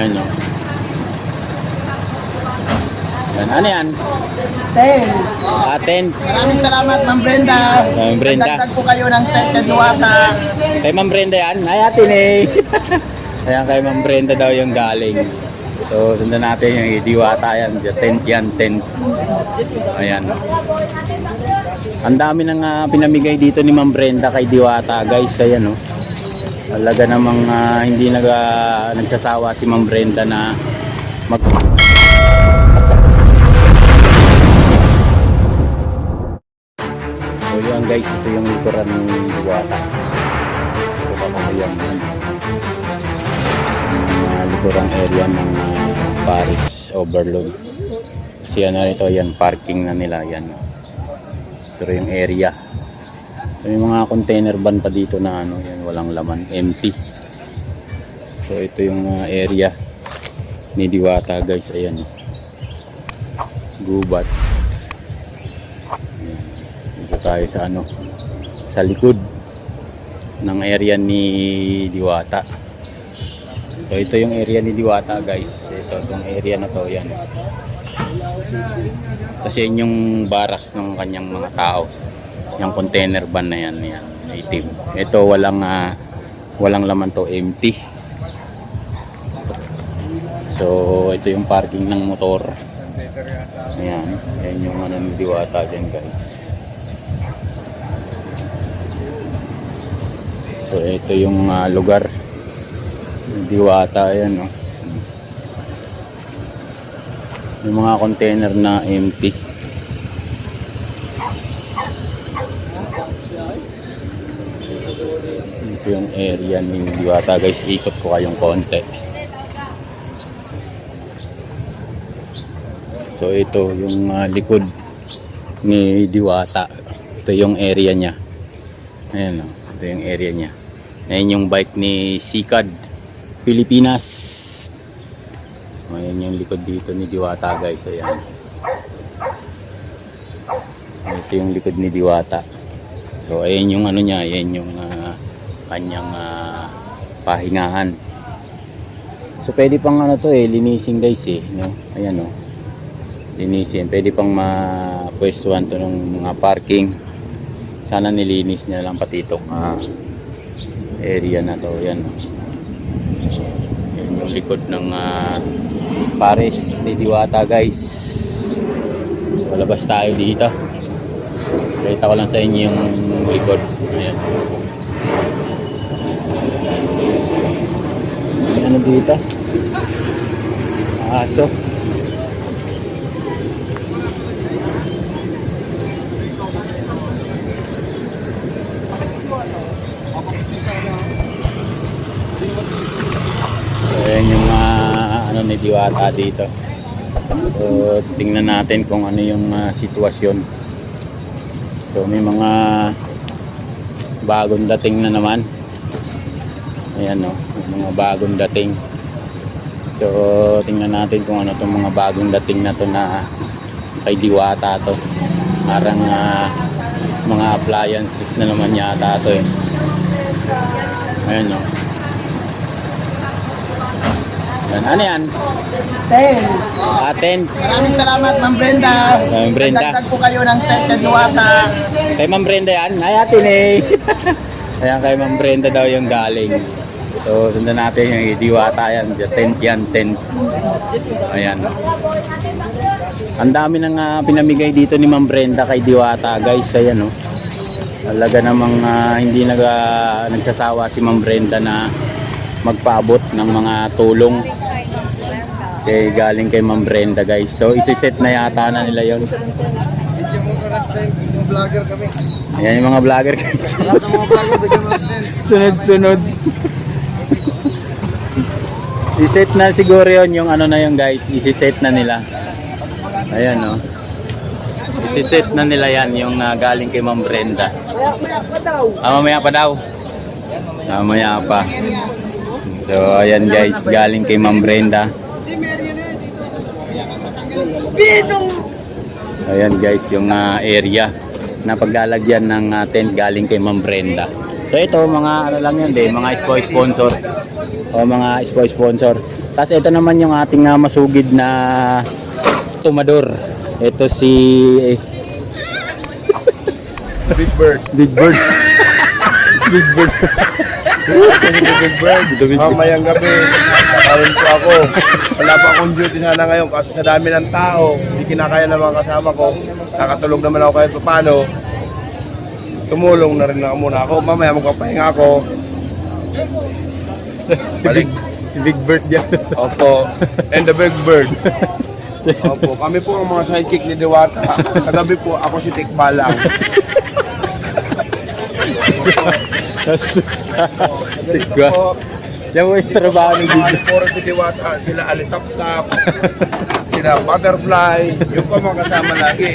Ayan o. Ayan. Ano yan? Ten. Aten. Maraming salamat, Ma'am Brenda. Ma'am Brenda. Dagdag po kayo ng ten kadiwata. Kay Ma'am Brenda yan. Ay, atin eh. Ayan, kay Ma'am Brenda daw yung galing. So, sundan natin yung diwata yan. Tent yan, tent. Ayan. Ang dami nang ah, pinamigay dito ni Ma'am Brenda kay Diwata, guys. Ayan, oh. Talaga namang ah, hindi nag, ah, nagsasawa si Ma'am Brenda na mag... So, yun guys, ito yung likuran ng Diwata. Ito pa. Yung uh, likurang area ng ah, Paris Overload. Kasi ano ito, yan, parking na nila, yan. Ito yung area. May mga container van pa dito na ano, yan, walang laman, empty. So, ito yung ah, area ni Diwata guys, ayan. Gubat. Ayan. Dito tayo sa ano, sa likod ng area ni Diwata. So, ito yung area ni Diwata guys. Ito, itong area na to, yan. Kasi yun yung barracks ng kanyang mga tao. Yung container van na yan, yan itim. Ito walang ah, walang laman to, empty. So, ito yung parking ng motor. Ayan, ayan yung ano ng diwata dyan guys. So, ito yung ah, lugar diwata, ayan oh. Yung mga container na empty. Ito yung area ni Diwata guys. Ikot ko kayong konti. So ito yung ah, likod ni Diwata. Ito yung area niya. Ayan o. Ito yung area niya. Ayan yung bike ni Sikad Pilipinas. Ayan yung likod dito ni Diwata guys. Ayan. Ito yung likod ni Diwata. So ayan yung ano niya. Ayan yung ah, kanyang ah, pahingahan. So pwede pang ano to eh. Linisin guys eh. No? Ayan o. Linisin. Pwede pang mapwestuhan to ng mga parking. Sana nilinis niya lang pati itong ah, area na to. Ayan o. Yan yung likod ng ah, Paris ni Diwata guys. So labas tayo dito. Kita ko lang sa inyo yung likod. Ayan. Ano dito? Aso. Ayan yung ah, ano ni Diwata dito. So, tingnan natin kung ano yung ah, sitwasyon. So, may mga bagong dating na naman. Ayan o, may mga bagong dating. So, tingnan natin kung ano tong mga bagong dating na to na kay Diwata to. Parang ah, mga appliances na naman yata to eh. Ayan o. Ayan, ano yan? Ten. Aten. Maraming salamat, Ma'am Brenda. Ma'am Brenda. Dagdag po kayo ng ten kadiwata. Kay Ma'am Brenda yan. Ay, atin eh. Ayan, kay Ma'am Brenda daw yung galing. So, sundan natin yung diwata yan. Tent yan, tent. Ayan. Ang dami nang ah, pinamigay dito ni Ma'am Brenda kay Diwata, guys. Ayan, oh. Talaga namang ah, hindi nag, ah, nagsasawa si Ma'am Brenda na magpaabot ng mga tulong kay galing kay Ma'am Brenda, guys. So, isi-set na yata na nila yon. Ayan yung mga vlogger guys. Sunod-sunod. I-set na siguro yon yung ano na yung guys. I-set na nila. Ayan no. I-set na nila yan yung ah, galing kay Ma'am Brenda. Ah, mamaya pa daw. Ah, mamaya pa. So, ayan guys, galing kay Ma'am Brenda. Ayan guys, yung ah, area na paglalagyan ng ah, tent galing kay Ma'am Brenda. So ito, mga ano lang yun din, mga sponsor. O mga sponsor. Tapos ito naman yung ating ah, masugid na tumador. Ito si Big Bird. Big Bird. Big Bird. Big Bird. Mamayang gabi, kakaroon po ako. Wala pa akong duty sana ngayon kasi sa dami ng tao, hindi kinakaya ng mga kasama ko. Nakatulog naman ako kahit paano. Tumulong na rin na muna ako. Mamaya magpapahinga ako. Balik. Si Big Bird yan. Opo. And the Big Bird. Opo. Kami po ang mga sidekick ni Diwata. Kagabi po ako si Tikbalang. Gastos ka. Tigwa. Yan mo yung trabaho Mga Big Aliporo si Diwata, sila Alitap-Tap, sila Butterfly, yung pa mga kasama lagi.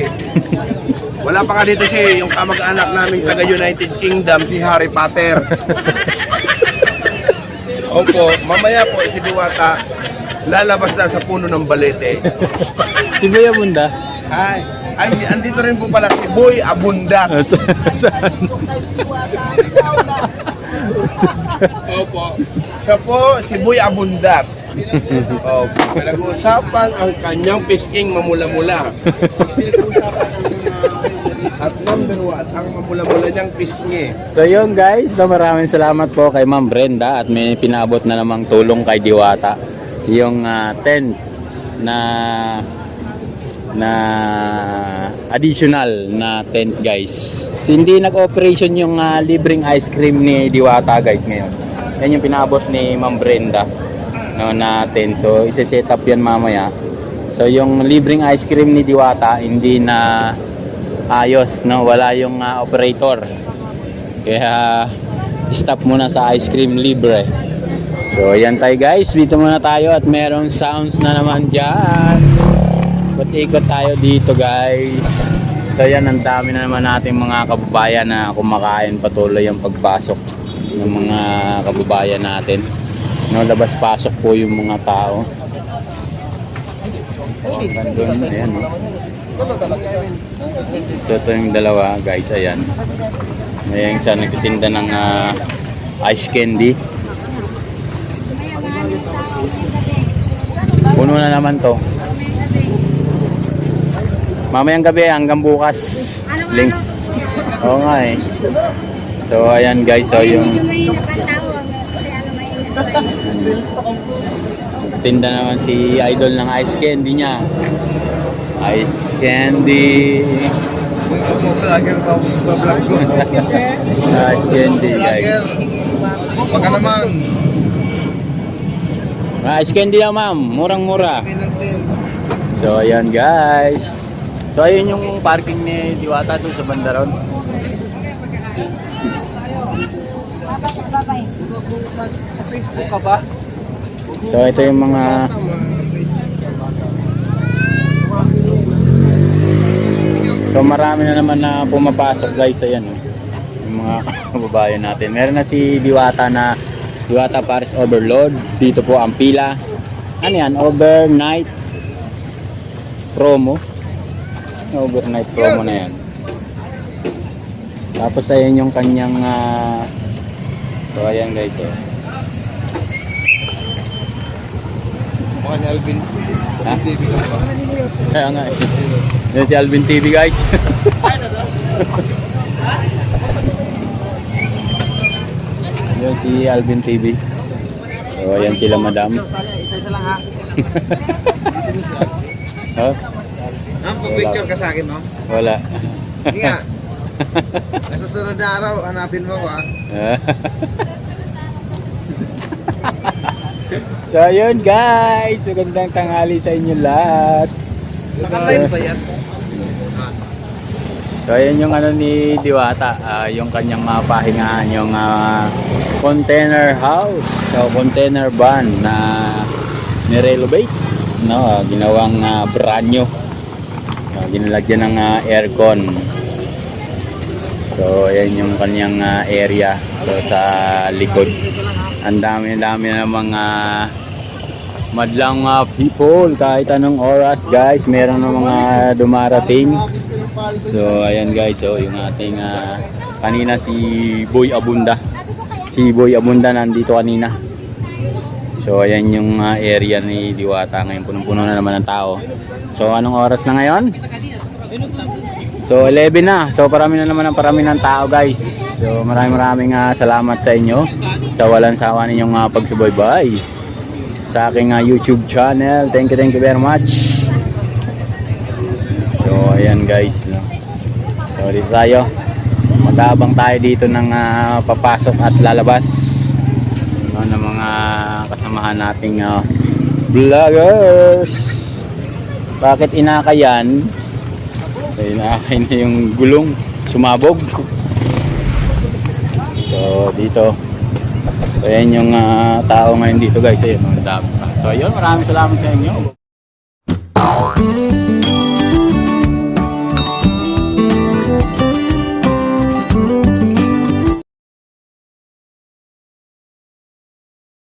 Wala pa nga dito si yung kamag-anak namin taga United Kingdom, si Harry Potter. Opo, mamaya po si Diwata lalabas na sa puno ng balete. Si Kuya Bunda. Ay, ay, andito rin po pala si Boy Abundat. Ah, Saan? Opo. Siya po, si Boy Abundat. Opo. Pinag-uusapan ang kanyang pisking mamula-mula. At number one, ang mamula-mula niyang pisngi. So yun guys, no, maraming salamat po kay Ma'am Brenda at may pinabot na namang tulong kay Diwata. Yung ah, tent na na additional na tent guys. Hindi nag-operation yung ah, libreng ice cream ni Diwata guys ngayon. Yan yung pinabot ni Ma'am Brenda no, na tent. So isi-set up yan mamaya. So yung libreng ice cream ni Diwata hindi na ayos no? Wala yung ah, operator. Kaya stop muna sa ice cream libre. So yan tayo guys. Dito muna tayo at merong sounds na naman dyan. Ikot tayo dito guys. So yan ang dami na naman nating mga kababayan na kumakain patuloy ang pagpasok ng mga kababayan natin. No labas pasok po yung mga tao gandun ayan So ito yung dalawa guys, ayan. May isa nagtitinda ng ah, ice candy. Puno na naman to. Mamayang gabi hanggang bukas. Link. Oo nga eh. So ayan guys, so yung tinda naman si idol ng ice candy niya. Ice candy. Vlogger pa, vlog ko. Ice candy guys. Baka naman. Ice candy lang ma'am, murang-mura. So ayan guys. So ayun yung parking ni Diwata doon sa Bandaron. Sa Facebook ka ba? So ito yung mga So marami na naman na pumapasok guys ayan oh. Yung mga kababayan natin. Meron na si Diwata na Diwata Paris Overload. Dito po ang pila. Ano yan? Overnight promo. Overnight promo na yan. Tapos ayan yung kanyang ah, So ayan guys oh. Mukha ni Alvin. Ha? TV? Kaya nga eh. Yan si Alvin TV guys. Yan si Alvin TV. So ayan sila madam. Isa-isa lang ha. Ha? Ha? Pag-picture ka sa akin, no? Wala. Hindi nga. Sa susunod na araw, hanapin mo ko ha. So ayun guys. Magandang tanghali sa inyo lahat. Naka-live ba yan? So ayan yung ano ni Diwata, ah, yung kanyang mapahingahan, yung ah, container house o container van na nirenovate, no, ah, ginawang brand new. Ah, ginalagyan ng ah, aircon. So ayan yung kanyang ah, area so sa likod. Ang dami-dami na mga madlang ah, people kahit anong oras guys, meron ng mga dumarating. So ayan guys, so yung ating ah, kanina si Boy Abunda. Si Boy Abunda nandito kanina. So ayan yung ah, area ni Diwata ngayon punong-puno na naman ng tao. So anong oras na ngayon? So 11 na. So parami na naman ang parami ng tao guys. So maraming maraming ah, salamat sa inyo sa walang sawa ninyong uh, pagsubaybay sa aking ah, YouTube channel. Thank you, thank you very much. So ayan guys. No? So dito tayo. Mag-aabang tayo dito ng ah, papasok at lalabas no, ng mga kasamahan nating ah, vloggers. Bakit inakayan? So, inakay na yung gulong. Sumabog. So dito. So ayan yung ah, tao ngayon dito guys. Ayun, ang dami. So ayun, maraming salamat sa inyo.